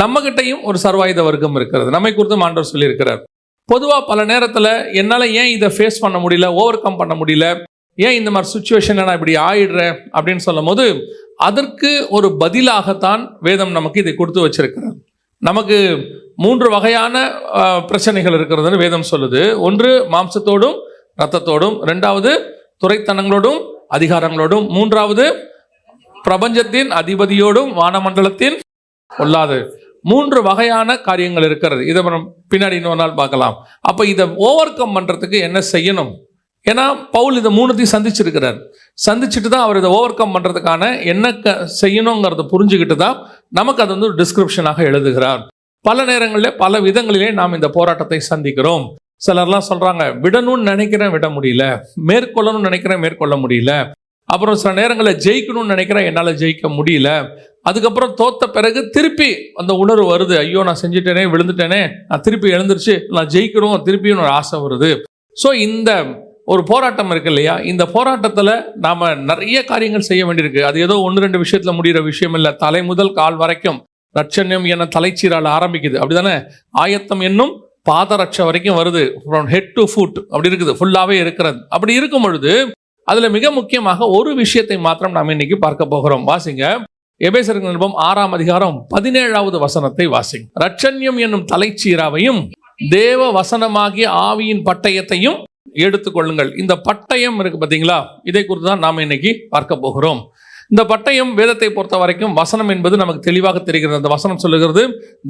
நம்மகிட்டையும் ஒரு சர்வாயுத வர்க்கம் இருக்கிறது. நம்மை குறித்து மாண்டவர் சொல்லியிருக்கிறார். பொதுவாக பல நேரத்தில் என்னால் ஏன் இதை ஃபேஸ் பண்ண முடியல ஓவர் கம் பண்ண முடியல ஏன் இந்த மாதிரி சுச்சுவேஷனில் நான் இப்படி ஆயிடுறேன் அப்படின்னு சொல்லும் போது அதற்கு ஒரு பதிலாகத்தான் வேதம் நமக்கு இதை கொடுத்து வச்சிருக்கிறது. நமக்கு மூன்று வகையான பிரச்சனைகள் இருக்கிறதுன்னு வேதம் சொல்லுது. ஒன்று மாம்சத்தோடும் ரத்தத்தோடும் ரெண்டாவது துறைத்தனங்களோடும் அதிகாரங்களோடும். மூன்றாவது பிரபஞ்சத்தின் அதிபதியோடும் வானமண்டலத்தின் கொள்ளாது மூன்று வகையான காரியங்கள் இருக்கிறது. இதை நம்ம பின்னாடி இன்னொரு நாள் பார்க்கலாம். அப்போ இதை ஓவர் கம் பண்ணுறதுக்கு என்ன செய்யணும்? ஏன்னா பவுல் இதை மூணுத்தையும் சந்திச்சிருக்கிறார். சந்திச்சுட்டு தான் அவர் இதை ஓவர் கம் பண்ணுறதுக்கான என்ன க செய்யணுங்கிறத புரிஞ்சுக்கிட்டு தான் நமக்கு அது வந்து ஒரு டிஸ்கிரிப்ஷனாக எழுதுகிறார். பல நேரங்களில் பல விதங்களிலே நாம் இந்த போராட்டத்தை சந்திக்கிறோம். சிலர்லாம் சொல்கிறாங்க விடணும்னு நினைக்கிறேன் விட முடியல. மேற்கொள்ளணும்னு நினைக்கிறேன் மேற்கொள்ள முடியல. அப்புறம் சில நேரங்களில் ஜெயிக்கணும்னு நினைக்கிறேன். என்னால் ஜெயிக்க முடியல. அதுக்கப்புறம் தோத்த பிறகு திருப்பி அந்த உணர்வு வருது. ஐயோ நான் செஞ்சுட்டேனே விழுந்துட்டேனே. நான் திருப்பி எழுந்துருச்சு நான் ஜெயிக்கணும் திருப்பியும் ஒரு ஆசை வருது. ஸோ இந்த ஒரு போராட்டம் இருக்கு இல்லையா? இந்த போராட்டத்தில் நாம் நிறைய காரியங்கள் செய்ய வேண்டியிருக்கு. அது ஏதோ ஒன்று ரெண்டு விஷயத்தில் முடிகிற விஷயம் இல்லை. தலை முதல் கால் வரைக்கும் ரட்சண்யம் என தலைச்சீரால் ஆரம்பிக்குது. அப்படிதானே? ஆயத்தம் என்னும் பாதரட்ச வரைக்கும் வருது. ஃப்ரம் ஹெட் டு ஃபுட் அப்படி இருக்குது. ஃபுல்லாகவே இருக்கிறது. அப்படி இருக்கும் பொழுது அதில் மிக முக்கியமாக ஒரு விஷயத்தை மாத்திரம் நாம் இன்னைக்கு பார்க்க போகிறோம். வாசிங்க. எபேசருக்கு நிருபம் ஆறாம் அதிகாரம் பதினேழாவது வசனத்தை வாசிங்க. ரட்சண்யம் என்னும் தலைச்சீராவையும் தேவ வசனமாகிய ஆவியின் பட்டயத்தையும் எடுத்துக்கொள்ளுங்கள் இந்த பட்டயம் இருக்கு பார்த்தீங்களா இதை குறித்து தான் நாம் இன்னைக்கு பார்க்க போகிறோம். இந்த பட்டயம் வேதத்தை பொறுத்த வரைக்கும் வசனம் என்பது நமக்கு தெளிவாக தெரிகிறது. அந்த வசனம் சொல்லுகிறது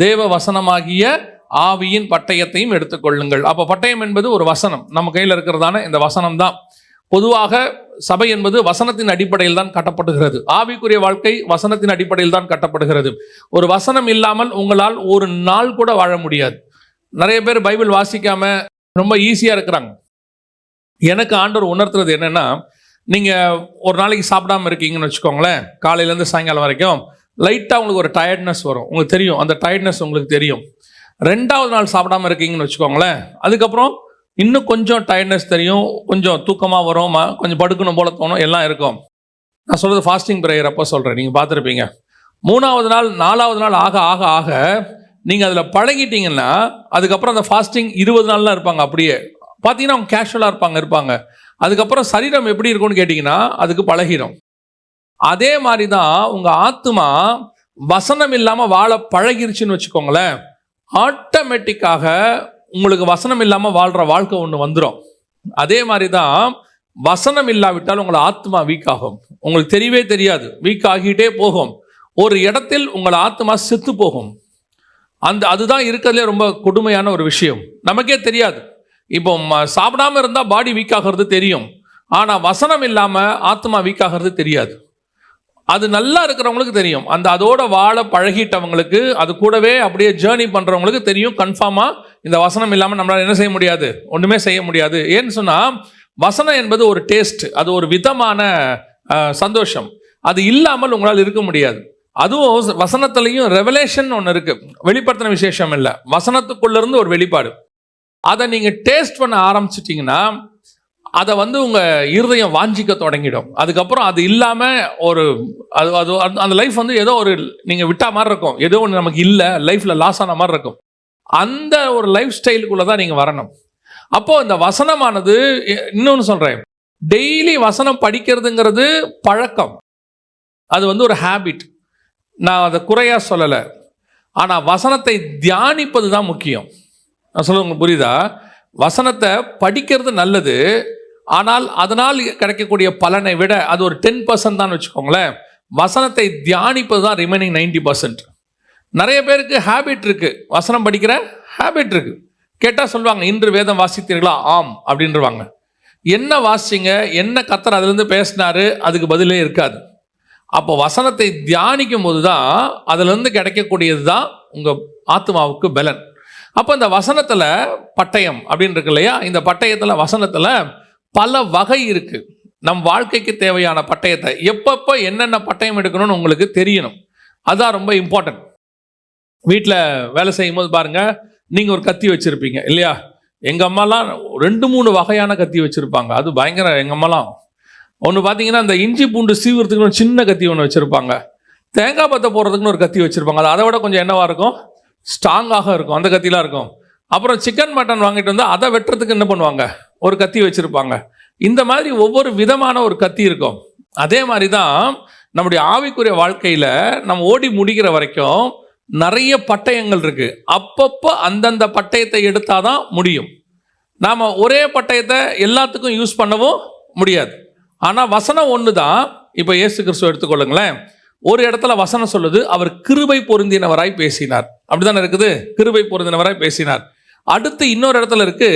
தேவ வசனமாகிய ஆவியின் பட்டயத்தையும் எடுத்துக்கொள்ளுங்கள் அப்போ பட்டயம் என்பது ஒரு வசனம். நம்ம கையில் இருக்கிறதான இந்த வசனம் தான் பொதுவாக சபை என்பது வசனத்தின் அடிப்படையில் தான் கட்டப்படுகிறது. ஆவிக்குரிய வாழ்க்கை வசனத்தின் அடிப்படையில் தான் கட்டப்படுகிறது. ஒரு வசனம் இல்லாமல் உங்களால் ஒரு நாள் கூட வாழ முடியாது. நிறைய பேர் பைபிள் வாசிக்காம ரொம்ப ஈஸியாக இருக்கிறாங்க. எனக்கு ஆண்டவர் உணர்த்துறது என்னென்னா நீங்கள் ஒரு நாளைக்கு சாப்பிடாம இருக்கீங்கன்னு வச்சுக்கோங்களேன் காலையிலேருந்து சாயங்காலம் வரைக்கும் லைட்டாக உங்களுக்கு ஒரு டயர்ட்னஸ் வரும். உங்களுக்கு தெரியும். அந்த டயர்ட்னஸ் உங்களுக்கு தெரியும். ரெண்டாவது நாள் சாப்பிடாம இருக்கீங்கன்னு வச்சுக்கோங்களேன் அதுக்கப்புறம் இன்னும் கொஞ்சம் டயர்ட்னஸ் தெரியும் கொஞ்சம் தூக்கமாக வரும் கொஞ்சம் படுக்கணும் போல தோணும் எல்லாம் இருக்கும். நான் சொல்கிறது ஃபாஸ்டிங் ப்ரேயர் அப்போ சொல்கிறேன் நீங்கள் பார்த்துருப்பீங்க. மூணாவது நாள் நாலாவது நாள் ஆக ஆக ஆக நீங்கள் அதில் பழகிட்டீங்கன்னா அதுக்கப்புறம் அந்த ஃபாஸ்டிங் இருபது நாள்லாம் இருப்பாங்க அப்படியே. பார்த்தீங்கன்னா அவங்க கேஷுவலாக இருப்பாங்க இருப்பாங்க. அதுக்கப்புறம் சரீரம் எப்படி இருக்கும்னு கேட்டிங்கன்னா அதுக்கு பழகிடும் அதே மாதிரி தான் உங்கள் ஆத்மா வசனம் இல்லாமல் வாழ பழகிருச்சுன்னு வச்சுக்கோங்களேன். ஆட்டோமேட்டிக்காக உங்களுக்கு வசனம் இல்லாமல் வாழ்கிற வாழ்க்கை ஒன்று வந்துடும் அதே மாதிரி தான் வசனம் இல்லாவிட்டால் உங்கள் ஆத்மா வீக் ஆகும். உங்களுக்கு தெரியவே தெரியாது. வீக் ஆகிட்டே போகும். ஒரு இடத்தில் உங்கள் ஆத்மா செத்து போகும். அந்த அதுதான் இருக்கிறதுலே ரொம்ப கொடுமையான ஒரு விஷயம். நமக்கே தெரியாது. இப்போ ம- சாப்பிடாம இருந்தால் பாடி வீக் ஆகிறது தெரியும். ஆனால் வசனம் இல்லாமல் ஆத்மா வீக் ஆகிறது தெரியாது. அது நல்லா இருக்கிறவங்களுக்கு தெரியும். அந்த அதோட வாழ பழகிட்டவங்களுக்கு அது கூடவே அப்படியே ஜேர்னி பண்ணுறவங்களுக்கு தெரியும். கன்ஃபார்மாக இந்த வசனம் இல்லாமல் நம்மளால் என்ன செய்ய முடியாது? ஒன்றுமே செய்ய முடியாது. ஏன்னு சொன்னால் வசனம் என்பது ஒரு டேஸ்ட் அது ஒரு விதமான சந்தோஷம். அது இல்லாமல் உங்களால் இருக்க முடியாது. அதுவும் வசனத்துலேயும் ரெவலேஷன் ஒன்று இருக்குது வெளிப்படுத்தின விசேஷம் இல்லை. வசனத்துக்குள்ளேருந்து ஒரு வெளிப்பாடு. அதை நீங்கள் டேஸ்ட் பண்ண ஆரம்பிச்சிட்டிங்கன்னா அதை வந்து உங்கள் இருதயம் வாஞ்சிக்க தொடங்கிடும். அதுக்கப்புறம் அது இல்லாமல் ஒரு அது அது அந்த லைஃப் வந்து ஏதோ ஒரு நீங்கள் விட்டா மாதிரி இருக்கும். ஏதோ ஒன்று நமக்கு இல்லை. லைஃப்பில் லாஸ் ஆன மாதிரி இருக்கும். அந்த ஒரு லைஃப் ஸ்டைலுக்குள்ளே தான் நீங்கள் வரணும். அப்போது இந்த வசனமானது இன்னொன்று சொல்கிறேன் டெய்லி வசனம் படிக்கிறதுங்கிறது பழக்கம். அது வந்து ஒரு ஹேபிட் நான் அதை குறையாக சொல்லலை. ஆனால் வசனத்தை தியானிப்பது தான் முக்கியம். நான் சொல்ல உங்களுக்கு புரியுதா? வசனத்தை படிக்கிறது நல்லது. ஆனால் அதனால் கிடைக்கக்கூடிய பலனை விட அது ஒரு டென் பர்சன்ட் தான் வச்சுக்கோங்களேன். வசனத்தை தியானிப்பது தான் ரிமைனிங் நைன்டி பர்சன்ட் நிறைய பேருக்கு ஹேபிட் இருக்குது வசனம் படிக்கிற ஹேபிட் இருக்குது கேட்டால் சொல்லுவாங்க இன்று வேதம் வாசித்தீர்களா? ஆம் அப்படின்றவாங்க. என்ன வாசிங்க என்ன கத்தர் அதுலேருந்து பேசினாரு அதுக்கு பதிலே இருக்காது. அப்போ வசனத்தை தியானிக்கும் போது தான் அதுலேருந்து கிடைக்கக்கூடியது தான் உங்கள் ஆத்மாவுக்கு பலன். அப்போ இந்த வசனத்தில் பட்டயம் அப்படின்னு இருக்கு இல்லையா? இந்த பட்டயத்தில் வசனத்தில் பல வகை இருக்குது நம் வாழ்க்கைக்கு தேவையான பட்டயத்தை எப்பப்போ என்னென்ன பட்டயம் எடுக்கணும்னு உங்களுக்கு தெரியணும். அதுதான் ரொம்ப இம்பார்ட்டன்ட் வீட்டில் வேலை செய்யும் போது பாருங்கள் நீங்கள் ஒரு கத்தி வச்சுருப்பீங்க இல்லையா? எங்கள் அம்மாலாம் ரெண்டு மூணு வகையான கத்தி வச்சுருப்பாங்க. அது பயங்கர எங்கள் அம்மாலாம். ஒன்று பார்த்தீங்கன்னா அந்த இஞ்சி பூண்டு சீவுறதுக்குன்னு ஒரு சின்ன கத்தி ஒன்று வச்சுருப்பாங்க. தேங்காய் பற்ற போடுறதுக்குன்னு ஒரு கத்தி வச்சுருப்பாங்க. அது அதை விட கொஞ்சம் என்னவாக இருக்கும்? ஸ்ட்ராங்காக இருக்கும். அந்த கத்திலாம் இருக்கும். அப்புறம் சிக்கன் மட்டன் வாங்கிட்டு வந்து அதை வெட்டுறதுக்கு என்ன பண்ணுவாங்க? ஒரு கத்தி வச்சுருப்பாங்க. இந்த மாதிரி ஒவ்வொரு விதமான ஒரு கத்தி இருக்கும். அதே மாதிரி தான் நம்முடைய ஆவிக்குரிய வாழ்க்கையில் நம்ம ஓடி முடிக்கிற வரைக்கும் நிறைய பட்டயங்கள் இருக்கு. அப்பப்போ அந்தந்த பட்டயத்தை எடுத்தாதான் முடியும். நாம் ஒரே பட்டயத்தை எல்லாத்துக்கும் யூஸ் பண்ணவும் முடியாது. ஆனால் வசனம் ஒன்று தான் இப்போ இயேசு கிறிஸ்துவ எடுத்துக்கொள்ளுங்களேன். ஒரு இடத்துல வசனம் சொல்லுது அவர் கிருபை பொருந்தினவராய் பேசினார். அப்படிதானே இருக்குது? கிருபை பொருந்தினவராய் பேசினார். அடுத்து இன்னொரு இடத்துல இருக்கு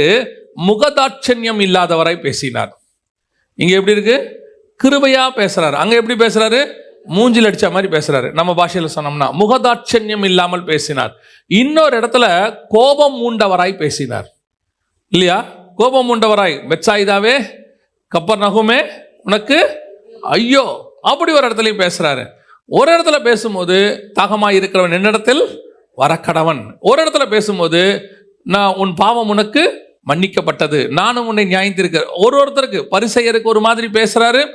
முகதாட்சண்யம் இல்லாதவராய் பேசினார். இங்கே எப்படி இருக்கு? கிருபையாக பேசுகிறார் அங்கே எப்படி பேசுகிறாரு மூஞ்சில் அடித்த மாதிரி பேசுகிறாரு நம்ம பாஷையில் சொன்னோம்னா முகதாட்சண்யம் இல்லாமல் பேசினார். இன்னொரு இடத்துல கோபம் மூண்டவராய் பேசினார். இல்லையா? கோபம் மூண்டவராய். பெட்சாயிதாவே கப்பர் நகுமே உனக்கு? ஐயோ! அப்படி ஒரு இடத்துலையும் பேசுகிறாரு ஒரு இடத்துல பேசும்போது தகமாக இருக்கிறவன் என்னிடத்தில் வரக்கடவன். ஒரு இடத்துல பேசும்போது நான் உன் பாவம் உனக்கு மன்னிக்கப்பட்டது. நானும் உன்னை நியாயந்திருக்க ஒரு ஒருத்தருக்கு பரிசெயருக்கு ஒரு மாதிரி பேசுகிறாரு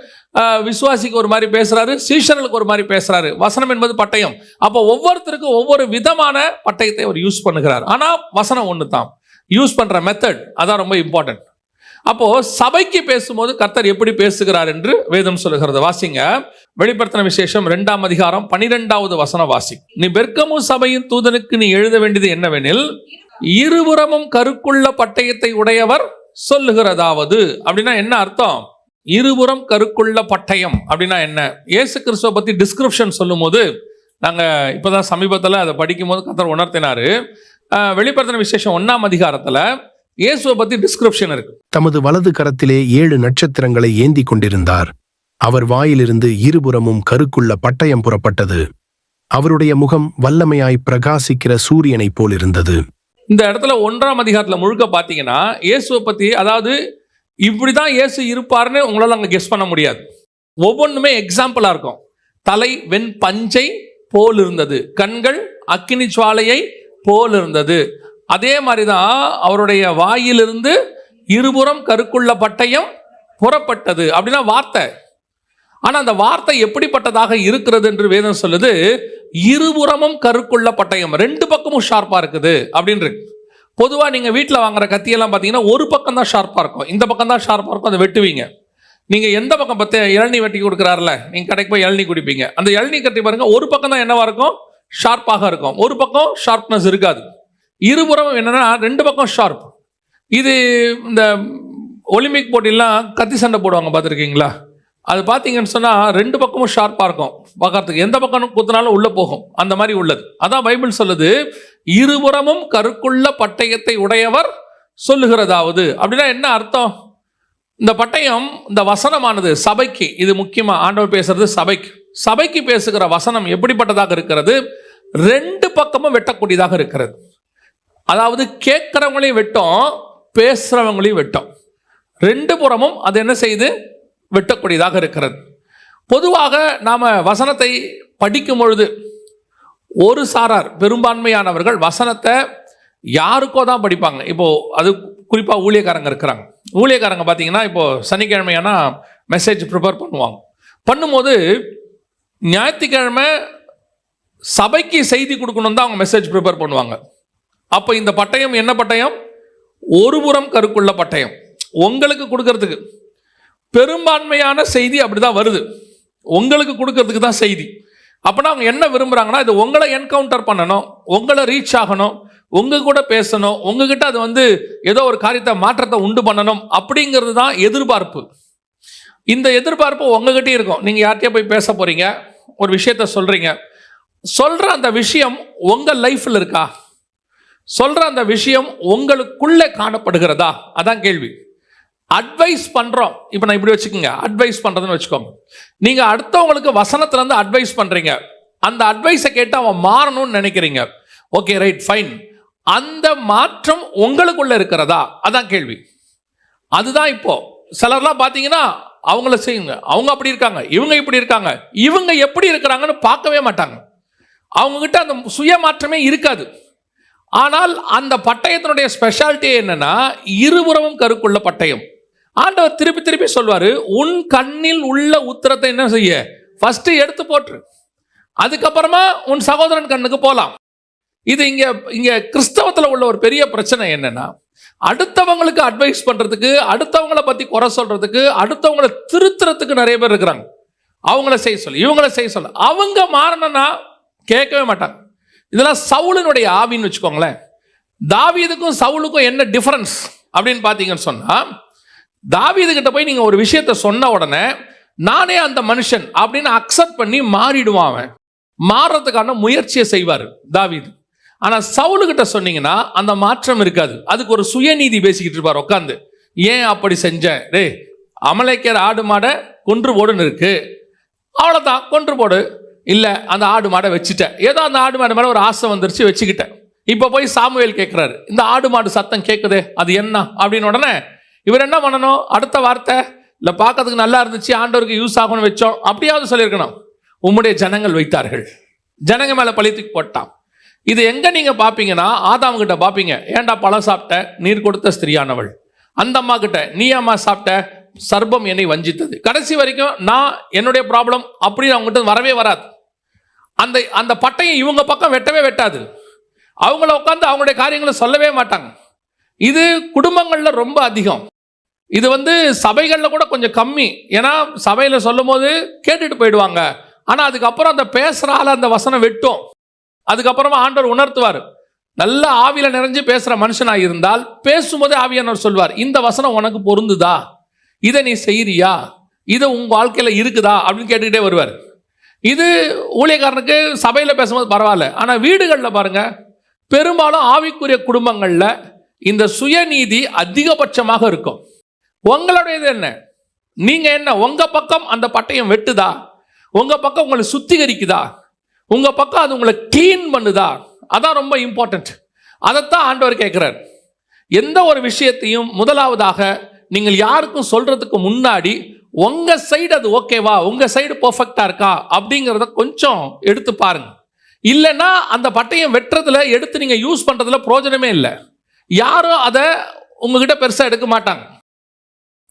விசுவாசிக்கு ஒரு மாதிரி பேசுகிறாரு சீஷர்களுக்கு ஒரு மாதிரி பேசுகிறாரு வசனம் என்பது பட்டயம். அப்போ ஒவ்வொருத்தருக்கும் ஒவ்வொரு விதமான பட்டயத்தை அவர் யூஸ் பண்ணுகிறார். ஆனால் வசனம் ஒன்று தான் யூஸ் பண்ணுற மெத்தட் அதான் ரொம்ப இம்பார்ட்டன்ட் அப்போது சபைக்கு பேசும்போது கர்த்தர் எப்படி பேசுகிறார் என்று வேதம் சொல்லுகிறது. வாசிங்க. வெளிப்படுத்தின விசேஷம் ரெண்டாம் அதிகாரம் பனிரெண்டாவது வசன வாசி. நீ பெர்கமு சபையின் தூதனுக்கு நீ எழுத வேண்டியது என்னவெனில் இருபுறமும் கருக்குள்ள பட்டயத்தை உடையவர் சொல்லுகிறதாவது. அப்படின்னா என்ன அர்த்தம்? இருபுறம் கருக்குள்ள பட்டயம் அப்படின்னா என்ன? இயேசு கிறிஸ்துவ பத்தி டிஸ்கிரிப்ஷன் சொல்லும்போது நாங்க இப்பதான் சமீபத்தில் அதை படிக்கும் போது கர்த்தர் உணர்த்தினாரு வெளிப்படுத்தின விசேஷம் ஒன்னாம் அதிகாரத்துல இயேசுவை பத்தி டிஸ்கிரிப்ஷன் இருக்கு. தமது வலது கரத்திலே ஏழு நட்சத்திரங்களை ஏந்திக் கொண்டிருந்தார். அவர் வாயிலிருந்து இருபுறமும் கருக்குள்ள பட்டயம் புறப்பட்டது. அவருடைய முகம் வல்லமையாய் பிரகாசிக்கிற சூரியனைப் போலிருந்தது. இந்த இடத்துல ஒன்றாம் அதிகாரத்துல முழுக்க பார்த்தீங்கன்னா இயேசுவை பத்தி அதாவது இப்படி தான் இயேசு இருப்பார்னு உங்களால் அங்கே கெஸ் பண்ண முடியாது. ஒவ்வொன்றுமே எக்ஸாம்பிளாக இருக்கும். தலை வெண் பஞ்சை போல் இருந்தது. கண்கள் அக்கினி சுவாலையை போல் இருந்தது. அதே மாதிரி தான் அவருடைய வாயிலிருந்து இருபுறம் கருக்குள்ள பட்டயம் புறப்பட்டது. அப்படின்னா வார்த்தை. ஆனால் அந்த வார்த்தை எப்படிப்பட்டதாக இருக்கிறது என்று வேதம் சொல்லுது. இருபுறமும் கருக்குள்ள பட்டயம். ரெண்டு பக்கமும் ஷார்ப்பாக இருக்குது. அப்படின்னு பொதுவாக நீங்கள் வீட்டில் வாங்குற கத்தியெல்லாம் பார்த்தீங்கன்னா ஒரு பக்கம் தான் ஷார்ப்பாக இருக்கும். இந்த பக்கம் தான் ஷார்ப்பாக இருக்கும் அதை வெட்டுவீங்க. நீங்கள் எந்த பக்கம் பத்து இளநீ வெட்டி கொடுக்குறாருல நீங்கள் கடைக்கு போய் இளநீ குடிப்பீங்க. அந்த இளநீ கட்டி பாருங்கள் ஒரு பக்கம் தான் என்னவாக இருக்கும் ஷார்ப்பாக இருக்கும். ஒரு பக்கம் ஷார்ப்னஸ் இருக்காது. இருபுறமும் என்னென்னா ரெண்டு பக்கம் ஷார்ப் இது இந்த ஒலிம்பிக் போட்டிலாம் கத்தி சண்டை போடுவாங்க பார்த்துருக்கீங்களா அது பார்த்தீங்கன்னு சொன்னால் ரெண்டு பக்கமும் ஷார்ப்பாக இருக்கும். பார்க்கறதுக்கு எந்த பக்கம் குத்தினாலும் உள்ளே போகும். அந்த மாதிரி உள்ளது. அதான் பைபிள் சொல்லுது இருபுறமும் கருக்குள்ள பட்டயத்தை உடையவர் சொல்லுகிறதாவது. அப்படின்னா என்ன அர்த்தம்? இந்த பட்டயம் இந்த வசனமானது சபைக்கு இது முக்கியமாக ஆண்டவர் பேசுறது சபைக்கு. சபைக்கு பேசுகிற வசனம் எப்படிப்பட்டதாக இருக்கிறது? ரெண்டு பக்கமும் வெட்டக்கூடியதாக இருக்கிறது. அதாவது கேட்குறவங்களையும் வெட்டும் பேசுகிறவங்களையும் வெட்டும். ரெண்டு புறமும் அது என்ன செய்து வெட்டக்கூடியதாக இருக்கிறது. பொதுவாக நாம் வசனத்தை படிக்கும் பொழுது ஒரு சாரார் பெரும்பான்மையானவர்கள் வசனத்தை யாருக்கோ தான் படிப்பாங்க. இப்போது அது குறிப்பாக ஊழியக்காரங்க இருக்கிறாங்க. ஊழியக்காரங்க பார்த்தீங்கன்னா இப்போ சனிக்கிழமையானா மெசேஜ் ப்ரிப்பேர் பண்ணுவாங்க. பண்ணும்போது ஞாயிற்றுக்கிழமை சபைக்கு செய்தி கொடுக்கணும் தான் அவங்க மெசேஜ் ப்ரிப்பேர் பண்ணுவாங்க. அப்போ இந்த பட்டயம் என்ன பட்டயம்? ஒரு புறம் கருக்குள்ள பட்டயம். உங்களுக்கு கொடுக்கறதுக்கு. பெரும்பான்மையான செய்தி அப்படிதான் வருது. உங்களுக்கு கொடுக்கறதுக்கு தான் செய்தி. அப்போனா அவங்க என்ன விரும்புகிறாங்கன்னா இது உங்களை என்கவுண்டர் பண்ணணும் உங்களை ரீச் ஆகணும் உங்க கூட பேசணும் உங்ககிட்ட அது வந்து ஏதோ ஒரு காரியத்தை மாற்றத்தை உண்டு பண்ணணும் அப்படிங்கிறது தான் எதிர்பார்ப்பு. இந்த எதிர்பார்ப்பு உங்ககிட்டயே இருக்கும். நீங்கள் யார்கிட்டயே போய் பேச போகிறீங்க ஒரு விஷயத்த சொல்கிறீங்க சொல்கிற அந்த விஷயம் உங்கள் லைஃப்பில் இருக்கா? சொல்கிற அந்த விஷயம் உங்களுக்குள்ளே காணப்படுகிறதா? அதான் கேள்வி. அட்வைஸ் பண்ணுறோம் இப்போ நான் இப்படி வச்சுக்கோங்க. அட்வைஸ் பண்ணுறதுன்னு வச்சுக்கோங்க. நீங்கள் அடுத்தவங்களுக்கு வசனத்துலேருந்து அட்வைஸ் பண்ணுறீங்க அந்த அட்வைஸை கேட்டு அவன் மாறணும்னு நினைக்கிறீங்க. ஓகே ரைட் ஃபைன் அந்த மாற்றம் உங்களுக்குள்ள இருக்கிறதா? அதான் கேள்வி. அதுதான் இப்போ. சிலர்லாம் பார்த்தீங்கன்னா அவங்கள செய்யுங்க. அவங்க அப்படி இருக்காங்க. இவங்க இப்படி இருக்காங்க. இவங்க எப்படி இருக்கிறாங்கன்னு பார்க்கவே மாட்டாங்க. அவங்கக்கிட்ட அந்த சுய மாற்றமே இருக்காது. ஆனால் அந்த பட்டயத்தினுடைய ஸ்பெஷாலிட்டி என்னன்னா இருபுறமும் கருக்குள்ள பட்டயம். ஆண்டவர் திருப்பி திருப்பி சொல்வார் உன் கண்ணில் உள்ள உத்தரத்தை என்ன செய்ய? ஃபஸ்ட்டு எடுத்து போட்டுரு அதுக்கப்புறமா உன் சகோதரன் கண்ணுக்கு போகலாம் இது இங்கே இங்கே கிறிஸ்தவத்தில் உள்ள ஒரு பெரிய பிரச்சனை என்னென்னா அடுத்தவங்களுக்கு அட்வைஸ் பண்ணுறதுக்கு அடுத்தவங்கள பற்றி குறை சொல்கிறதுக்கு அடுத்தவங்கள திருத்துறதுக்கு நிறைய பேர் இருக்கிறாங்க. அவங்கள செய்ய சொல்லு இவங்கள செய்ய சொல்லு. அவங்க மாறணும்னா கேட்கவே மாட்டாங்க. இதெல்லாம் சவுளினுடைய ஆவின்னு வச்சுக்கோங்களேன். தாவீதுக்கும் சவுலுக்கும் என்ன டிஃப்ரென்ஸ் அப்படின்னு பார்த்தீங்கன்னு சொன்னால் தாவீது கிட்ட போய் நீங்கள் ஒரு விஷயத்த சொன்ன உடனே நானே அந்த மனுஷன் அப்படின்னு அக்செப்ட் பண்ணி மாறிடுவான் அவன். மாறுறதுக்கான முயற்சியை செய்வார் தாவீது. ஆனால் சவுலுகிட்ட சொன்னீங்கன்னா அந்த மாற்றம் இருக்காது. அதுக்கு ஒரு சுயநீதி பேசிக்கிட்டு இருப்பார் உட்காந்து ஏன் அப்படி செஞ்சேன் டேய் அமலைக்கர் ஆடு மாடை கொன்று போடுன்னு இருக்கு. அவ்வளோதான் கொன்று போடு. இல்லை அந்த ஆடு மாடை வச்சுட்டேன் ஏதோ அந்த ஆடு மாடு மேலே ஒரு ஆசை வந்துருச்சு வச்சுக்கிட்டேன் இப்போ போய் சாமுவேல் கேட்குறாரு இந்த ஆடு மாடு சத்தம் கேட்குதே அது என்ன? அப்படின்னு உடனே இவர் என்ன பண்ணணும்? அடுத்த வார்த்தை இல்லை பார்க்கறதுக்கு நல்லா இருந்துச்சு ஆண்டவருக்கு யூஸ் ஆகணும்னு வச்சோம். அப்படியாவது சொல்லியிருக்கணும். உம்முடைய ஜனங்கள் வைத்தார்கள். ஜனங்க மேலே பழித்துக்கு போட்டான். இது எங்கே நீங்கள் பார்ப்பீங்கன்னா ஆதாம் கிட்ட பார்ப்பீங்க ஏன்டா பழம் சாப்பிட்ட? நீர் கொடுத்த ஸ்திரியானவள். அந்த அம்மா கிட்ட நீ அம்மா சாப்பிட்ட? சர்பம் என்னை வஞ்சித்தது. கடைசி வரைக்கும் நான் என்னுடைய ப்ராப்ளம் அப்படின்னு அவங்ககிட்ட வரவே வராது. அந்த அந்த பட்டையும் இவங்க பக்கம் வெட்டவே வெட்டாது. அவங்கள உட்காந்து அவங்களுடைய காரியங்களை சொல்லவே மாட்டாங்க. இது குடும்பங்களில் ரொம்ப அதிகம். இது வந்து சபைகளில் கூட கொஞ்சம் கம்மி. ஏன்னா சபையில் சொல்லும் போது கேட்டுட்டு போயிடுவாங்க. ஆனால் அதுக்கப்புறம் அந்த பேசுகிற அந்த வசனம் வெட்டும். அதுக்கப்புறமா ஆண்டவர் உணர்த்துவார். நல்ல ஆவியில நிறைஞ்சு பேசுகிற மனுஷனாக இருந்தால் பேசும்போதே ஆவியானவர் சொல்வார் இந்த வசனம் உனக்கு பொருந்துதா? இதை நீ செய்யறியா இது உங்கள் வாழ்க்கையில் இருக்குதா? அப்படின்னு கேட்டுக்கிட்டே வருவார். இது ஊழியக்காரனுக்கு சபையில் பேசும்போது பரவாயில்ல. ஆனால் வீடுகளில் பாருங்கள் பெரும்பாலும் ஆவிக்குரிய குடும்பங்களில் இந்த சுயநீதி அதிகபட்சமாக இருக்கும். உங்களுடையது என்ன? நீங்கள் என்ன உங்கள் பக்கம் அந்த பட்டயம் வெட்டுதா? உங்கள் பக்கம் உங்களை சுத்திகரிக்குதா? உங்கள் பக்கம் அது உங்களை க்ளீன் பண்ணுதா? அதான் ரொம்ப இம்பார்ட்டண்ட் அதைத்தான் ஆண்டவர் கேட்குறார். எந்த ஒரு விஷயத்தையும் முதலாவதாக நீங்கள் யாருக்கும் சொல்கிறதுக்கு முன்னாடி உங்கள் சைடு அது ஓகேவா உங்கள் சைடு பர்ஃபெக்டாக இருக்கா? அப்படிங்கிறத கொஞ்சம் எடுத்து பாருங்கள் இல்லைன்னா அந்த பட்டயம் வெட்டுறதுல எடுத்து நீங்கள் யூஸ் பண்ணுறதுல பிரயோஜனமே இல்லை. யாரும் அதை உங்ககிட்ட பெருசாக எடுக்க மாட்டாங்க.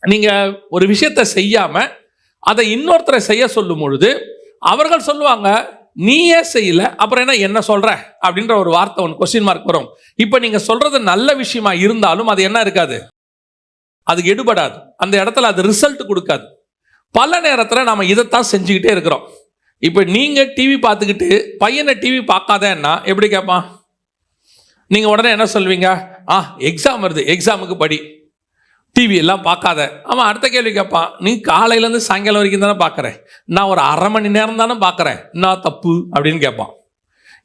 நீங்கள் ஒரு விஷயத்தை செய்யாமல் அதை இன்னொருத்தரை செய்ய சொல்லும் பொழுது அவர்கள் சொல்லுவாங்க நீயே செய்யல அப்புறம் என்ன என்ன சொல்ற? அப்படின்ற ஒரு வார்த்தை ஒன்று கொஸ்டின் மார்க் வரும். இப்போ நீங்க சொல்றது நல்ல விஷயமா இருந்தாலும் அது என்ன இருக்காது? அதுக்கு எடுபடாது. அந்த இடத்துல அது ரிசல்ட் கொடுக்காது. பல நேரத்தில் நம்ம இதைத்தான் செஞ்சுக்கிட்டே இருக்கிறோம். இப்போ நீங்கள் டிவி பார்த்துக்கிட்டு பையனை டிவி பார்க்காதேன்னா எப்படி கேட்பான் நீங்கள் உடனே என்ன சொல்வீங்க? ஆ எக்ஸாம் வருது எக்ஸாமுக்கு படி. டிவி எல்லாம் பார்க்காத. அவன் அடுத்த கேள்வி கேட்பான். நீ காலையிலேருந்து சாயங்காலம் வரைக்கும் தானே பார்க்குறேன் நான் ஒரு அரை மணி நேரம் தானே பார்க்குறேன் நான் தப்பு? அப்படின்னு கேட்பான்.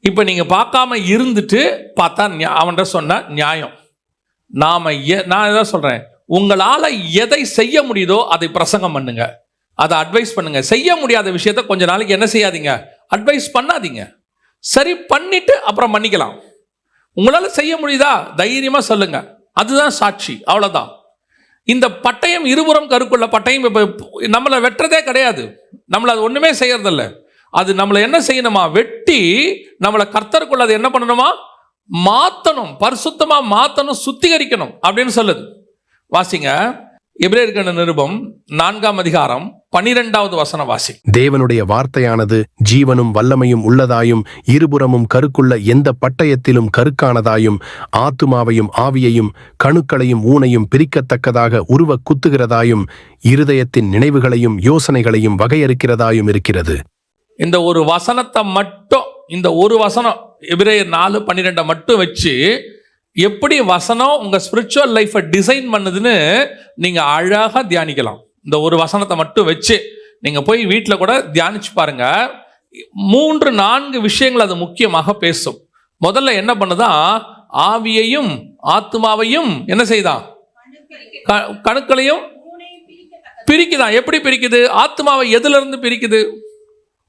இப்போ நீங்கள் பார்க்காம இருந்துட்டு பார்த்தா நியா- அவன்கிட்ட சொன்ன நியாயம். நாம் எ நான் எதாவது சொல்கிறேன் உங்களால் எதை செய்ய முடியுதோ அதை பிரசங்கம் பண்ணுங்க. அதை அட்வைஸ் பண்ணுங்க. செய்ய முடியாத விஷயத்த கொஞ்ச நாளைக்கு என்ன செய்யாதீங்க? அட்வைஸ் பண்ணாதீங்க. சரி பண்ணிட்டு அப்புறம் பண்ணிக்கலாம் உங்களால் செய்ய முடியுதா? தைரியமாக சொல்லுங்க. அதுதான் சாட்சி. அவ்வளோதான் இந்த பட்டயம் இருபுறம் கருக்குள்ள பட்டயம் இப்போ நம்மளை வெட்டுறதே கிடையாது. நம்மளை அது ஒன்றுமே செய்யறதில்ல. அது நம்மளை என்ன செய்யணுமா? வெட்டி நம்மளை கர்த்தருக்குள்ள அது என்ன பண்ணணுமா? மாற்றணும் பரிசுத்தமாக மாற்றணும் சுத்திகரிக்கணும் அப்படின்னு சொல்லுது. வாசிங்க. எபிரேயர்கண்ட நிருபம் நான்காம் அதிகாரம் பனிரெண்டாவது வசன வாசி தேவனுடைய வார்த்தையானது ஜீவனும் வல்லமையும் உள்ளதாயும் இருபுறமும் கருக்குள்ள எந்த பட்டயத்திலும் கருக்கானதாயும் ஆத்துமாவையும் ஆவியையும் கணுக்களையும் ஊனையும் பிரிக்கத்தக்கதாக உருவ குத்துகிறதாயும் இருதயத்தின் நினைவுகளையும் யோசனைகளையும் வகையறுக்கிறதாயும் இருக்கிறது. இந்த ஒரு வசனத்தை மட்டும் இந்த ஒரு வசனம் எபிரேயர் நாலு பன்னிரெண்டை மட்டும் வச்சு எப்படி வசனம் உங்கள் ஸ்பிரிச்சுவல் லைஃப்பை டிசைன் பண்ணுதுன்னு நீங்கள் அழகாக தியானிக்கலாம். இந்த ஒரு வசனத்தை மட்டும் வச்சு நீங்கள் போய் வீட்டில் கூட தியானிச்சு பாருங்க. மூன்று நான்கு விஷயங்கள் அது முக்கியமாக பேசும். முதல்ல என்ன பண்ணுதான் ஆவியையும் ஆத்மாவையும் என்ன செய்தான் க- கணுக்களையும் பிரிக்குதான் எப்படி பிரிக்குது? ஆத்மாவை எதுலேருந்து பிரிக்குது?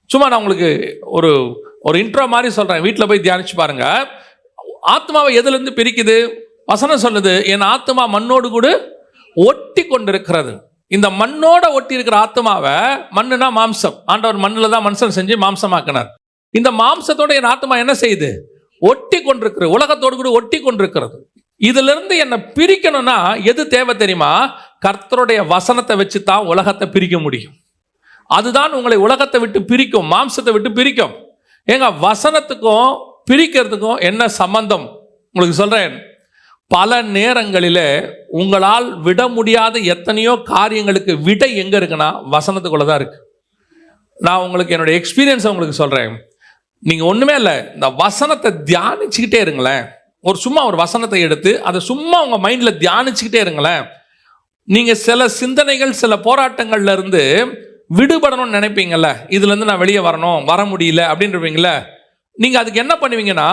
சும்மா நான் உங்களுக்கு ஒரு ஒரு இன்ட்ரோ மாதிரி சொல்கிறேன் வீட்டில் போய் தியானிச்சு பாருங்க. ஆத்மாவை எதுலேருந்து பிரிக்குது? வசனம் சொல்லுது என் ஆத்மா மண்ணோடு கூட ஒட்டி கொண்டிருக்கிறது. இந்த மண்ணோட ஒட்டி இருக்கிற ஆத்மாவை மண்ணுனா மாம்சம். ஆண்டவர் மண்ணில் தான் மனுஷன் செஞ்சு மாம்சமாக்கினார். இந்த மாம்சத்தோட என் ஆத்மா என்ன செய்யுது? ஒட்டி கொண்டிருக்கிறது. உலகத்தோடு கூட ஒட்டி கொண்டிருக்கிறது. இதிலிருந்து என்னை பிரிக்கணும்னா எது தேவை தெரியுமா? கர்த்தருடைய வசனத்தை வச்சு தான் உலகத்தை பிரிக்க முடியும். அதுதான் உங்களை உலகத்தை விட்டு பிரிக்கும் மாம்சத்தை விட்டு பிரிக்கும். ஏங்க வசனத்துக்கும் பிரிக்கிறதுக்கும் என்ன சம்பந்தம்? உங்களுக்கு சொல்கிறேன் பல நேரங்களில் உங்களால் விட முடியாத எத்தனையோ காரியங்களுக்கு விடை எங்கே இருக்குன்னா வசனத்துக்குள்ளே தான் இருக்குது நான் உங்களுக்கு என்னோட எக்ஸ்பீரியன்ஸை உங்களுக்கு சொல்கிறேன் நீங்கள் ஒன்றுமே இல்லை இந்த வசனத்தை தியானிச்சுக்கிட்டே இருங்களேன். ஒரு சும்மா ஒரு வசனத்தை எடுத்து அதை சும்மா உங்கள் மைண்டில் தியானிச்சுக்கிட்டே இருங்களேன். நீங்கள் சில சிந்தனைகள் சில போராட்டங்கள்ல இருந்து விடுபடணும்னு நினைப்பீங்கல்ல இதுலேருந்து நான் வெளியே வரணும் வர முடியல அப்படின்றவீங்கள நீங்கள் அதுக்கு என்ன பண்ணுவீங்கன்னா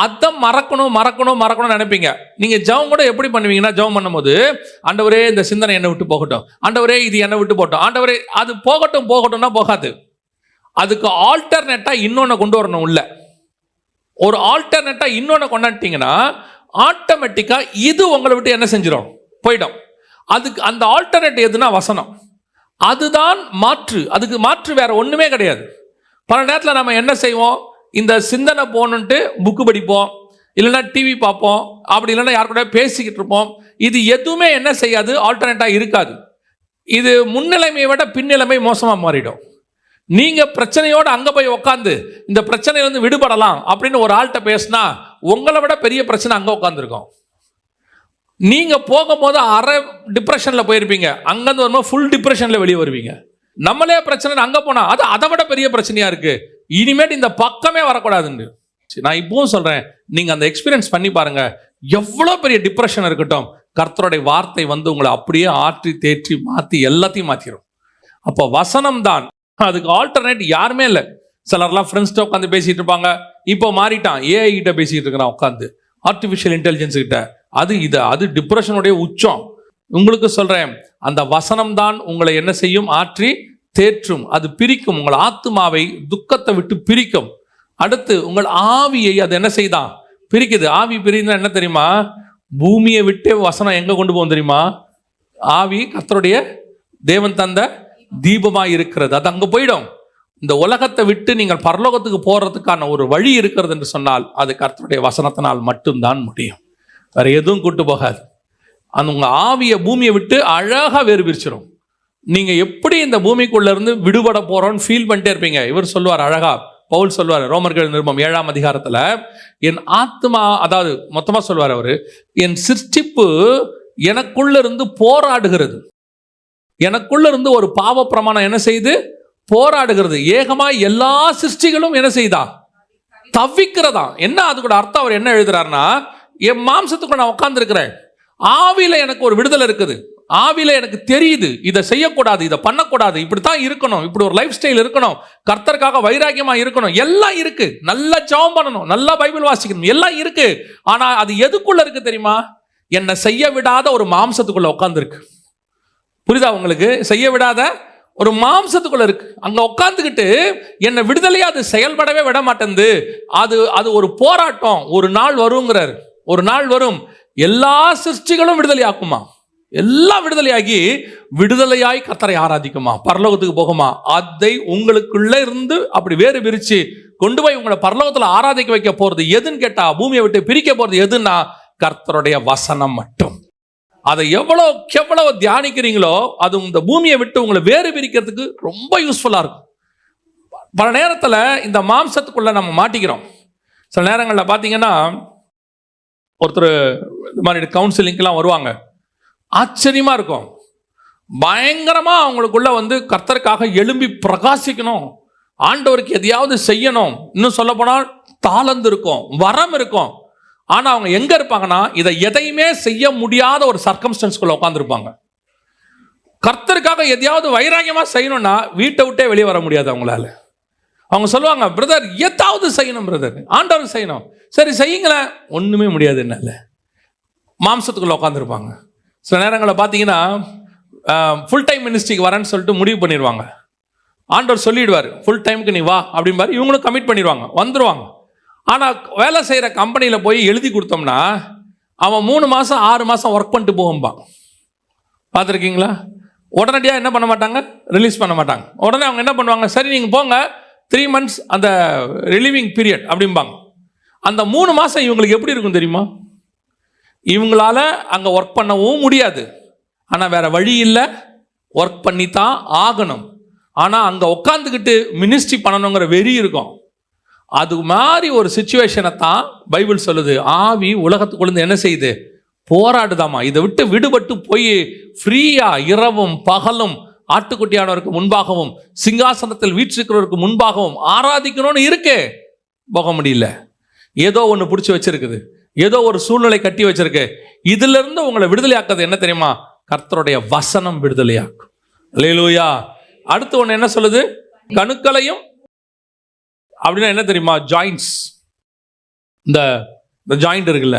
அதை மறக்கணும் மறக்கணும் மறக்கணும்னு நினைப்பீங்க. நீங்கள் ஜெபம் கூட எப்படி பண்ணுவீங்கன்னா ஜெபம் பண்ணும்போது ஆண்டவரே இந்த சிந்தனை என்னை விட்டு போகட்டும். ஆண்டவரே இது என்னை விட்டு போகட்டும். ஆண்டவரே அது போகட்டும் போகட்டும்னா போகாது. அதுக்கு ஆல்டர்னேட்டாக இன்னொன்று கொண்டு வரணும் உள்ள. ஒரு ஆல்டர்னேட்டாக இன்னொன்று கொண்டாட்டிங்கன்னா ஆட்டோமேட்டிக்காக இது உங்களை விட்டு என்ன செஞ்சிடும் போயிடும். அதுக்கு அந்த ஆல்டர்னேட் எதுனா வசனம். அதுதான் மாற்று. அதுக்கு மாற்று வேற ஒன்றுமே கிடையாது. பல நேரத்தில் நம்ம என்ன செய்வோம்? இந்த சிந்தனை போகணுன்ட்டு புக்கு படிப்போம். இல்லைன்னா டிவி பார்ப்போம். அப்படி இல்லைன்னா யார் கூட பேசிக்கிட்டு இருப்போம். இது எதுவுமே என்ன செய்யாது ஆல்டர்னேட்டாக இருக்காது. இது முன்னிலைமையை விட பின்னிலைமை மோசமாக மாறிடும். நீங்கள் பிரச்சனையோடு அங்கே போய் உட்காந்து இந்த பிரச்சனையிலேருந்து விடுபடலாம் அப்படின்னு ஒரு ஆள்கிட்ட பேசினா உங்களை விட பெரிய பிரச்சனை அங்கே உட்காந்துருக்கும் நீங்கள் போகும்போது அரை டிப்ரெஷனில் போயிருப்பீங்க. அங்கேருந்து வரும்போது ஃபுல் டிப்ரெஷனில் வெளியே வருவீங்க. நம்மளே பிரச்சனை அங்கே போனால் அது அதை விட பெரிய பிரச்சனையாக இருக்குது இனிமேட்டு இந்த பக்கமே வரக்கூடாதுன்னு சரி, நான் இப்பவும் சொல்கிறேன் நீங்கள் அந்த எக்ஸ்பீரியன்ஸ் பண்ணி பாருங்கள் எவ்வளோ பெரிய டிப்ரெஷன் இருக்கட்டும் கர்த்தருடைய வார்த்தை வந்து உங்களை அப்படியே ஆற்றி தேற்றி மாற்றி எல்லாத்தையும் மாற்றிடும் அப்போ வசனம் தான் அதுக்கு ஆல்டர்னேட் யாருமே இல்லை. சிலர்லாம் ஃப்ரெண்ட்ஸ்கிட்ட உட்காந்து பேசிகிட்டு இருப்பாங்க. இப்போ மாறிட்டான். ஏஐ கிட்ட பேசிகிட்டு இருக்கிறான் உட்காந்து ஆர்டிஃபிஷியல் இன்டெலிஜென்ஸ் கிட்ட. அது இது அது டிப்ரெஷனுடைய உச்சம். உங்களுக்கு சொல்கிறேன் அந்த வசனம் தான் உங்களை என்ன செய்யும்? ஆற்றி தேற்றும் அது பிரிக்கும். உங்கள் ஆத்மாவை துக்கத்தை விட்டு பிரிக்கும். அடுத்து உங்கள் ஆவியை அது என்ன செய்தான் பிரிக்குது. ஆவி பிரிந்தா என்ன தெரியுமா? பூமியை விட்டே வசனம் எங்க கொண்டு போகும் தெரியுமா? ஆவி கர்த்தருடைய தேவன் தந்த தீபமாக இருக்கிறது. அது அங்கே போயிடும். இந்த உலகத்தை விட்டு நீங்கள் பரலோகத்துக்கு போகிறதுக்கான ஒரு வழி இருக்கிறது என்று சொன்னால் அது கர்த்தருடைய வசனத்தினால் மட்டும்தான் முடியும். வேறு எதுவும் கூட்டு போகாது. அந்த உங்கள் ஆவியை பூமியை விட்டு அழகாக வேறு பிரிச்சிடும் நீங்கள் எப்படி இந்த பூமிக்குள்ளேருந்து விடுபட போகிறோன்னு ஃபீல் பண்ணிட்டே இருப்பீங்க. இவர் சொல்லுவார் அழகா பவுல் சொல்லுவார் ரோமர்கள் நிருபம் ஏழாம் அதிகாரத்தில் என் ஆத்மா அதாவது மொத்தமாக சொல்லுவார் அவர் என் சிருஷ்டிப்பு எனக்குள்ள இருந்து போராடுகிறது. எனக்குள்ள இருந்து ஒரு பாவ பிரமாணம் என்ன செய்து? போராடுகிறது. ஏகமா எல்லா சிருஷ்டிகளும் என்ன செய்தா? தவிக்கிறதா. என்ன அது கூட அர்த்தம் அவர் என்ன எழுதுறாருன்னா என் மாம்சத்துக்குள்ள நான் உட்காந்துருக்கிறேன் ஆவியில் எனக்கு ஒரு விடுதலை இருக்குது. ஆவில எனக்கு தெரியுது இதை செய்யக்கூடாது இதை பண்ணக்கூடாது இப்படித்தான் இருக்கணும் இப்படி ஒரு லைஃப் ஸ்டைல் இருக்கணும் கர்த்தருக்காக வைராக்கியமா இருக்கணும் எல்லாம் இருக்கு. நல்லா ஜெபம் பண்ணணும் நல்லா பைபிள் வாசிக்கணும் எல்லாம் இருக்கு. ஆனா அது எதுக்குள்ள இருக்கு தெரியுமா? என்னை செய்ய விடாத ஒரு மாம்சத்துக்குள்ள உட்காந்துருக்கு புரியுதா உங்களுக்கு? செய்ய விடாத ஒரு மாம்சத்துக்குள்ள இருக்கு. அங்க உட்காந்துக்கிட்டு என்னை விடுதலையா அது செயல்படவே விட மாட்டேங்குது அது அது ஒரு போராட்டம். ஒரு நாள் வருங்கிறார். ஒரு நாள் வரும். எல்லா சிருஷ்டிகளும் விடுதலை ஆக்குமா எல்லாம் விடுதலையாகி விடுதலையாய் கத்தரை ஆராதிக்குமா? பரலோகத்துக்கு போகுமா? அதை உங்களுக்குள்ள இருந்து அப்படி வேறு பிரிச்சு கொண்டு போய் உங்களை பரலோகத்தில் ஆராதிக்க வைக்க போறது எதுன்னு கேட்டா பூமியை விட்டு பிரிக்க போறது எதுன்னா கர்த்தருடைய வசனம் மட்டும். அதை எவ்வளோ எவ்வளவு தியானிக்கிறீங்களோ அது இந்த பூமியை விட்டு உங்களை வேறு பிரிக்கிறதுக்கு ரொம்ப யூஸ்ஃபுல்லாக இருக்கும். பல நேரத்தில் இந்த மாம்சத்துக்குள்ளே நம்ம மாட்டிக்கிறோம். சில நேரங்களில் பார்த்தீங்கன்னா ஒருத்தர் இந்த மாதிரி கவுன்சிலிங்க்கெலாம் வருவாங்க. ஆச்சரியமாக இருக்கும். பயங்கரமாக அவங்களுக்குள்ள வந்து கர்த்தருக்காக எழும்பி பிரகாசிக்கணும். ஆண்டவருக்கு எதையாவது செய்யணும். இன்னும் சொல்ல போனால் தாளந்து இருக்கும் வரம் இருக்கும். ஆனால் அவங்க எங்கே இருப்பாங்கன்னா இதை எதையுமே செய்ய முடியாத ஒரு சர்க்கம்ஸ்டன்ஸ்குள்ள உட்காந்துருப்பாங்க கர்த்தருக்காக எதையாவது வைராகியமாக செய்யணும்னா வீட்டை விட்டே வெளியே வர முடியாது அவங்களால. அவங்க சொல்லுவாங்க பிரதர் எதாவது செய்யணும் பிரதர். ஆண்டவர் செய்யணும். சரி செய்யுங்களேன். ஒன்றுமே முடியாது என்னால. மாம்சத்துக்குள்ளே உட்காந்துருப்பாங்க சில நேரங்களில் பார்த்தீங்கன்னா ஃபுல் டைம் மினிஸ்ட்ரிக்கு வரேன்னு சொல்லிட்டு முடிவு பண்ணிடுவாங்க. ஆண்டவர் சொல்லிடுவார் ஃபுல் டைமுக்கு நீ வா அப்படிம்பாரு. இவங்களும் கமிட் பண்ணிடுவாங்க வந்துருவாங்க. ஆனால் வேலை செய்கிற கம்பெனியில் போய் எழுதி கொடுத்தோம்னா அவன் மூணு மாதம் ஆறு மாதம் ஒர்க் பண்ணிட்டு போகும்பான். பார்த்துருக்கீங்களா? உடனடியாக என்ன பண்ண மாட்டாங்க? ரிலீஸ் பண்ண மாட்டாங்க. உடனே அவங்க என்ன பண்ணுவாங்க? சரி நீங்கள் போங்க. த்ரீ மந்த்ஸ் அந்த ரிலீவிங் பீரியட் அப்படிம்பாங்க. அந்த மூணு மாதம் இவங்களுக்கு எப்படி இருக்கும் தெரியுமா? இவங்களால அங்கே ஒர்க் பண்ணவும் முடியாது. ஆனால் வேற வழி இல்லை. ஒர்க் பண்ணி தான் ஆகணும். ஆனால் அங்கே உட்காந்துக்கிட்டு மினிஸ்ட்ரி பண்ணணுங்கிற வெறி இருக்கும். அது மாதிரி ஒரு சுச்சுவேஷனை தான் பைபிள் சொல்லுது. ஆவி உலகத்துக்குள்ளேருந்து என்ன செய்யுது? போராடுதாமா. இதை விட்டு விடுபட்டு போய் ஃப்ரீயா இரவும் பகலும் ஆட்டுக்குட்டியானவருக்கு முன்பாகவும் சிங்காசனத்தில் வீற்றிருக்கிறவருக்கு முன்பாகவும் ஆராதிக்கணும்னு இருக்கே. போக முடியல. ஏதோ ஒன்று பிடிச்சி வச்சிருக்குது. ஏதோ ஒரு சூழ்நிலை கட்டி வச்சிருக்கு. இதுல இருந்து உங்களை விடுதலையாக்குறது என்ன தெரியுமா? கர்த்தருடைய வசனம் விடுதலையாக்கும். லேலூயா அடுத்து ஒன்று என்ன சொல்லுது? கணுக்களையும் அப்படின்னா என்ன தெரியுமா? ஜாயிண்ட்ஸ் இந்த இந்த ஜாயிண்ட் இருக்குல்ல.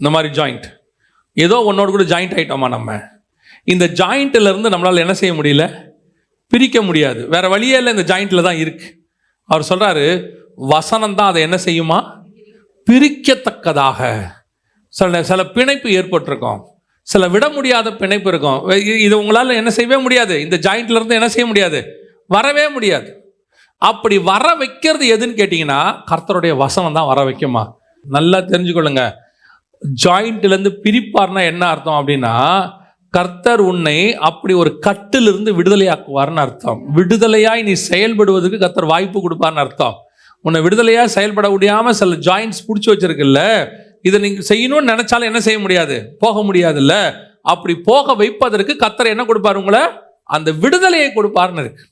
இந்த மாதிரி ஜாயிண்ட் ஏதோ ஒன்னோடு கூட ஜாயிண்ட் ஆயிட்டோமா நம்ம? இந்த ஜாயிண்ட்டிலேருந்து நம்மளால் என்ன செய்ய முடியல? பிரிக்க முடியாது. வேற வழியே இல்லை இந்த ஜாயிண்ட்டில் தான் இருக்கு. அவர் சொல்கிறாரு வசனம் தான் அதை என்ன செய்யுமா? பிரிக்கத்தக்கதாக. சில சில பிணைப்பு ஏற்பட்டிருக்கும். சில விட முடியாத பிணைப்பு இருக்கும். இது உங்களால் என்ன செய்யவே முடியாது. இந்த ஜாயிண்ட்லேருந்து என்ன செய்ய முடியாது? வரவே முடியாது. அப்படி வர வைக்கிறது எதுன்னு கேட்டிங்கன்னா கர்த்தருடைய வசனம் தான் வர வைக்குமா? நல்லா தெரிஞ்சுக்கொள்ளுங்க. ஜாயிண்ட்லேருந்து பிரிப்பார்னா என்ன அர்த்தம் அப்படின்னா கர்த்தர் உன்னை அப்படி ஒரு கட்டிலிருந்து விடுதலையாக்குவார்னு அர்த்தம். விடுதலையாய் நீ செயல்படுவதற்கு கர்த்தர் வாய்ப்பு கொடுப்பார்னு அர்த்தம். உன்னை விடுதலையாக செயல்பட முடியாமல் சில ஜாயின்ஸ் பிடிச்சி வச்சிருக்குல்ல இதை நீங்கள் செய்யணும்னு நினைச்சாலும் என்ன செய்ய முடியாது? போக முடியாதுல்ல? அப்படி போக வைப்பதற்கு கத்தரை என்ன கொடுப்பார் உங்களை? அந்த விடுதலையை கொடுப்பார்னு இருக்கு.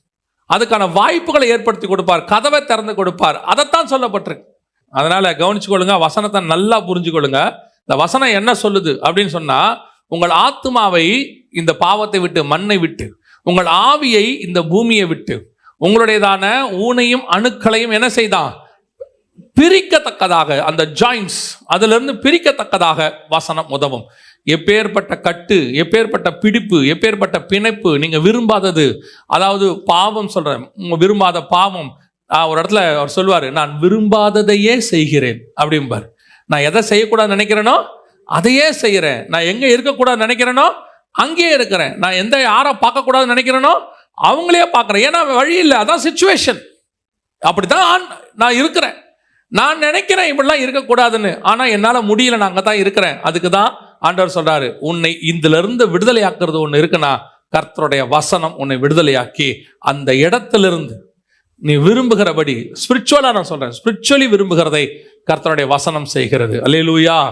அதுக்கான வாய்ப்புகளை ஏற்படுத்தி கொடுப்பார் கதவை திறந்து கொடுப்பார். அதைத்தான் சொல்லப்பட்டிருக்கு. அதனால் கவனிச்சுக்கொள்ளுங்க வசனத்தை நல்லா புரிஞ்சுக்கொள்ளுங்க. இந்த வசனம் என்ன சொல்லுது அப்படின்னு சொன்னால் உங்கள் ஆத்மாவை இந்த பாவத்தை விட்டு மண்ணை விட்டு உங்கள் ஆவியை இந்த பூமியை விட்டு உங்களுடையதான ஊனையும் அணுக்களையும் என்ன செய்தான் பிரிக்கத்தக்கதாக அந்த ஜாயிண்ட்ஸ் அதிலிருந்து பிரிக்கத்தக்கதாக வசனம் உதவும். எப்பேற்பட்ட கட்டு எப்பேற்பட்ட பிடிப்பு எப்பேற்பட்ட பிணைப்பு நீங்கள் விரும்பாதது. அதாவது பாவம் சொல்கிறேன் விரும்பாத பாவம். ஒரு இடத்துல அவர் சொல்லுவார் நான் விரும்பாததையே செய்கிறேன் அப்படிம்பார். நான் எதை செய்யக்கூடாது நினைக்கிறேனோ அதையே செய்கிறேன் நான் எங்கே இருக்கக்கூடாது நினைக்கிறேனோ அங்கேயே இருக்கிறேன். நான் எந்த யாரை பார்க்கக்கூடாதுன்னு நினைக்கிறேனோ அவங்களே பார்க்குறேன். ஏன்னா வழி இல்லை. அதான் சுச்சுவேஷன் அப்படிதான் ஆண்- நான் இருக்கிறேன். நான் நினைக்கிறேன் இப்படிலாம் இருக்கக்கூடாதுன்னு. ஆனால் என்னால் முடியல. நான் அங்கே தான் இருக்கிறேன். அதுக்கு தான் ஆண்டவர் சொல்றாரு உன்னை இதிலிருந்து விடுதலையாக்குறது ஒன்று இருக்குன்னா கர்த்தருடைய வசனம் உன்னை விடுதலையாக்கி அந்த இடத்திலிருந்து நீ விரும்புகிறபடி ஸ்பிரிச்சுவலாக நான் சொல்கிறேன் ஸ்பிரிச்சுவலி விரும்புகிறதை கர்த்தருடைய வசனம் செய்கிறது. அல்லேலூயா